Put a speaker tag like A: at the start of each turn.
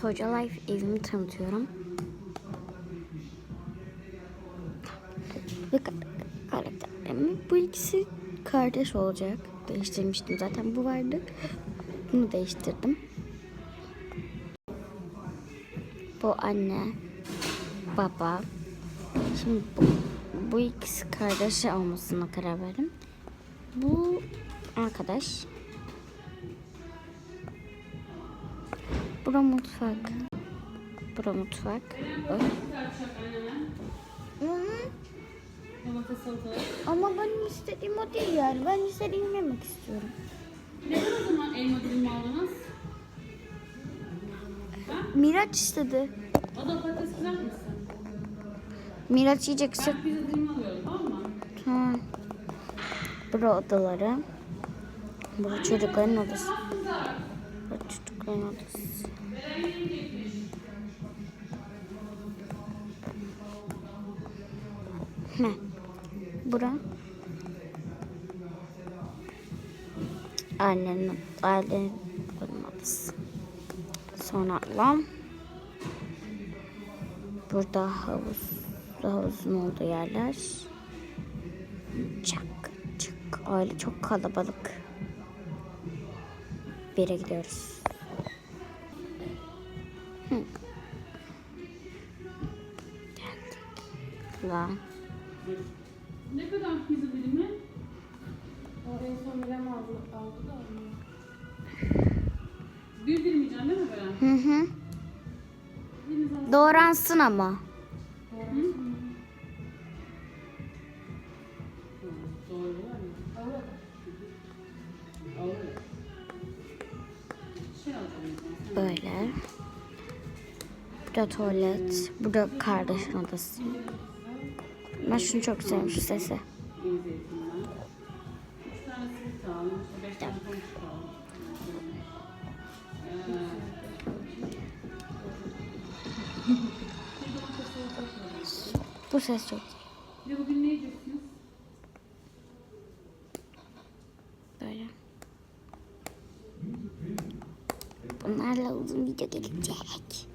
A: Toca Life evimi tanıtıyorum. Ka- karakterlerimi bu ikisi kardeş olacak. Değiştirmiştim zaten bu vardı. Bunu değiştirdim. Bu anne, baba. Şimdi bu, bu ikisi kardeş olmasına karar verdim. Bu arkadaş. Bura mutfak. Bura mutfak. Bak. Ama benim istediğim o değil yani. Ben istediğim yemek istiyorum.
B: Neden o zaman elma dilimi aldınız?
A: Miraç istedi.
B: O da patates kızartması.
A: Miraç yiyecekse
B: Ben pizza dilimi alıyorum tamam mı?
A: Tamam. Bura odaları. Bura çocukların odası. Bura çocukların odası. Ne? Bura. Ailenin, ailenin odası. Sonra lan. Burada havuz, havuzun olduğu yerler. Çak çak. Aile çok kalabalık. Bir yere gidiyoruz. Hı. Geldik. La.
B: Ne kadar pizza dilimi?
C: O en son Mirem aldı, aldı da onu.
B: Bir dilim yiyeceksin değil mi böyle?
A: Hı hı.
B: Biriniz alsın.
A: Doğransın ama. Böyle. Burada tuvalet. Burada kardeşin odası. Ben şunu çok sevdim şu sesi.
B: İyi zeytinler. Üç tane
A: Bunlarla uzun video gelecek.